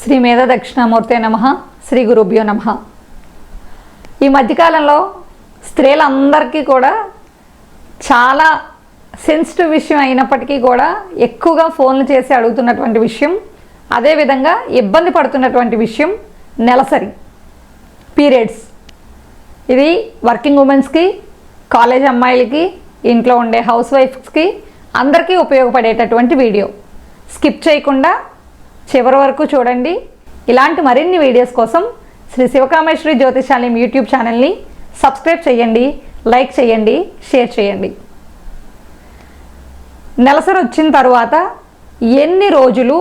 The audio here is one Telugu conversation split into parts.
శ్రీ మేధ దక్షిణామూర్తే నమ శ్రీ గురుభ్యో నమ. ఈ మధ్యకాలంలో స్త్రీలందరికీ కూడా చాలా సెన్సిటివ్ విషయం అయినప్పటికీ కూడా ఎక్కువగా ఫోన్లు చేసి అడుగుతున్నటువంటి విషయం అదేవిధంగా ఇబ్బంది పడుతున్నటువంటి విషయం నెలసరి పీరియడ్స్. ఇది వర్కింగ్ ఉమెన్స్కి కాలేజ్ అమ్మాయిలకి ఇంట్లో ఉండే హౌస్ వైఫ్స్కి అందరికీ ఉపయోగపడేటటువంటి వీడియో. స్కిప్ చేయకుండా చివరి వరకు చూడండి. ఇలాంటి మరిన్ని వీడియోస్ కోసం శ్రీ శివకామేశ్వరి జ్యోతిషాలయం యూట్యూబ్ ఛానల్ని సబ్స్క్రైబ్ చేయండి లైక్ చేయండి షేర్ చేయండి. నెలసరి వచ్చిన తర్వాత ఎన్ని రోజులు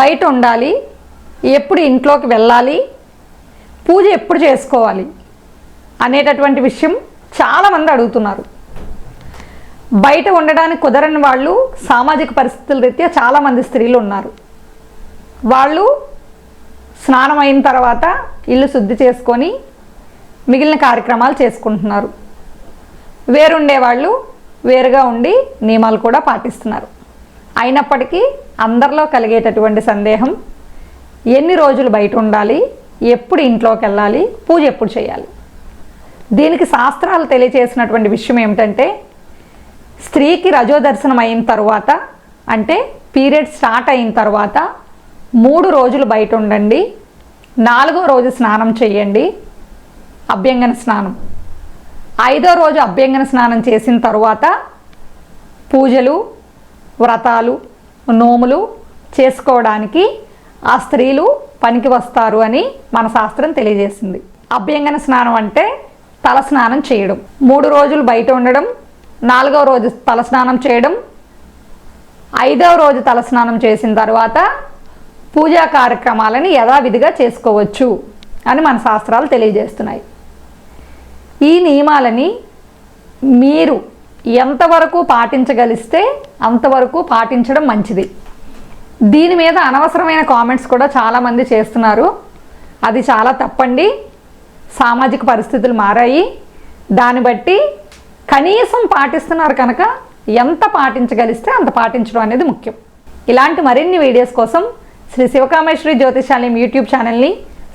బయట ఉండాలి ఎప్పుడు ఇంట్లోకి వెళ్ళాలి పూజ ఎప్పుడు చేసుకోవాలి అనేటటువంటి విషయం చాలామంది అడుగుతున్నారు. బయట ఉండడానికి కుదరని వాళ్ళు సామాజిక పరిస్థితుల రీత్యా చాలామంది స్త్రీలు ఉన్నారు. వాళ్ళు స్నానం అయిన తర్వాత ఇల్లు శుద్ధి చేసుకొని మిగిలిన కార్యక్రమాలు చేసుకుంటున్నారు. వేరుండే వాళ్ళు వేరుగా ఉండి నియమాలు కూడా పాటిస్తున్నారు. అయినప్పటికీ అందరిలో కలిగేటటువంటి సందేహం ఎన్ని రోజులు బయట ఉండాలి ఎప్పుడు ఇంట్లోకి వెళ్ళాలి పూజ ఎప్పుడు చేయాలి. దీనికి శాస్త్రాలు తెలియచేసినటువంటి విషయం ఏమిటంటే స్త్రీకి రజోదర్శనం అయిన తర్వాత అంటే పీరియడ్ స్టార్ట్ అయిన తర్వాత మూడు రోజులు బయట ఉండండి. నాలుగో రోజు స్నానం చేయండి. అభ్యంగన స్నానం. ఐదో రోజు అభ్యంగన స్నానం చేసిన తర్వాత పూజలు వ్రతాలు నోములు చేసుకోవడానికి ఆ స్త్రీలు పనికి వస్తారు అని మన శాస్త్రం తెలియజేసింది. అభ్యంగన స్నానం అంటే తల స్నానం చేయడం. మూడు రోజులు బయట ఉండడం నాలుగవ రోజు తల స్నానం చేయడం ఐదవ రోజు తల స్నానం చేసిన తర్వాత పూజా కార్యక్రమాలని యథావిధిగా చేసుకోవచ్చు అని మన శాస్త్రాలు తెలియజేస్తున్నాయి. ఈ నియమాలని మీరు ఎంతవరకు పాటించగలిస్తే అంతవరకు పాటించడం మంచిది. దీని మీద అనవసరమైన కామెంట్స్ కూడా చాలామంది చేస్తున్నారు. అది చాలా తప్పండి. సామాజిక పరిస్థితులు మారాయి. దాన్ని బట్టి కనీసం పాటిస్తున్నారు కనుక ఎంత పాటించగలిస్తే అంత పాటించడం అనేది ముఖ్యం. ఇలాంటి మరిన్ని వీడియోస్ కోసం శ్రీ శివకామేశ్వరి జ్యోతిషాలయం యూట్యూబ్ ఛానల్ని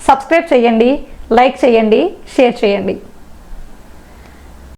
సబ్స్క్రైబ్ చేయండి లైక్ చేయండి షేర్ చేయండి.